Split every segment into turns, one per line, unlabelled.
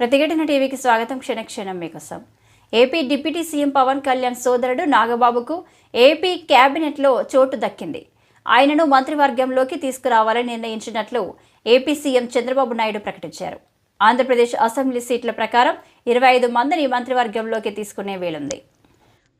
ప్రతిఘటన టీవీకి స్వాగతం. క్షణక్షణం మీకోసం. AP deputy CM Pawan Kalyan సోదరుడు నాగబాబుకు ఏపీ కేబినెట్లో చోటు దక్కింది. ఆయనను మంత్రివర్గంలోకి తీసుకురావాలని నిర్ణయించినట్లు ఏపీ సీఎం చంద్రబాబు నాయుడు ప్రకటించారు. ఆంధ్రప్రదేశ్ అసెంబ్లీ సీట్ల ప్రకారం ఇరవై ఐదు మందిని మంత్రివర్గంలోకి తీసుకునే వీలుంది.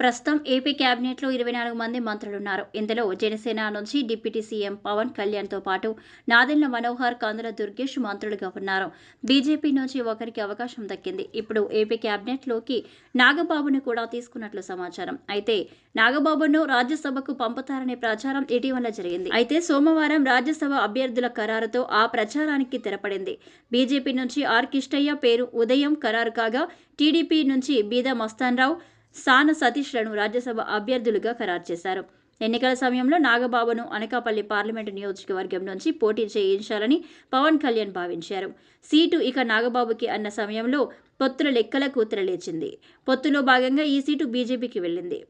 ప్రస్తుతం ఏపీ కేబినెట్లో ఇరవై నాలుగు మంది మంత్రులున్నారు. ఇందులో జనసేన నుంచి డిప్యూటీ సీఎం పవన్ కళ్యాణ్తో పాటు నాదెళ్ళ మనోహర్ కందుల దుర్గేష్ మంత్రులుగా ఉన్నారు. బీజేపీ నుంచి ఒకరికి అవకాశం దక్కింది. ఇప్పుడు ఏపీ కేబినెట్లోకి నాగబాబును కూడా తీసుకున్నట్లు సమాచారం. అయితే నాగబాబును రాజ్యసభకు పంపుతారనే ప్రచారం ఇటీవల జరిగింది. అయితే సోమవారం రాజ్యసభ అభ్యర్థుల ఖరారుతో ఆ ప్రచారానికి తెరపడింది. బీజేపీ నుంచి ఆర్ కిష్టయ్య పేరు ఉదయం ఖరారు కాగా టీడీపీ నుంచి బీద మస్తాన్రావు సాన సతీష్లను రాజ్యసభ అభ్యర్థులుగా ఖరారు చేశారు. ఎన్నికల సమయంలో నాగబాబును అనకాపల్లి పార్లమెంటు నియోజకవర్గం నుంచి పోటీ చేయించాలని పవన్ కళ్యాణ్ భావించారు. సీటు ఇక నాగబాబుకి అన్న సమయంలో పొత్తుల లెక్కలకు తెరలేచింది పొత్తులో భాగంగా ఈ సీటు బీజేపీకి వెళ్ళింది.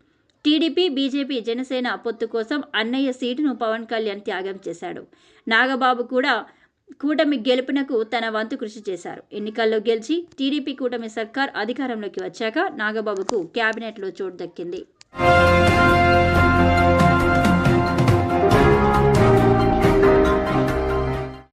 టీడీపీ బీజేపీ జనసేన పొత్తు కోసం అన్నయ్య సీటును పవన్ కళ్యాణ్ త్యాగం చేశాడు. నాగబాబు కూడా కూటమి గెలుపునకు తన వంతు కృషి చేశారు. ఎన్నికల్లో గెలిచి టీడీపీ కూటమి సర్కార్ అధికారంలోకి వచ్చాక నాగబాబుకు కేబినెట్లో చోటు దక్కింది.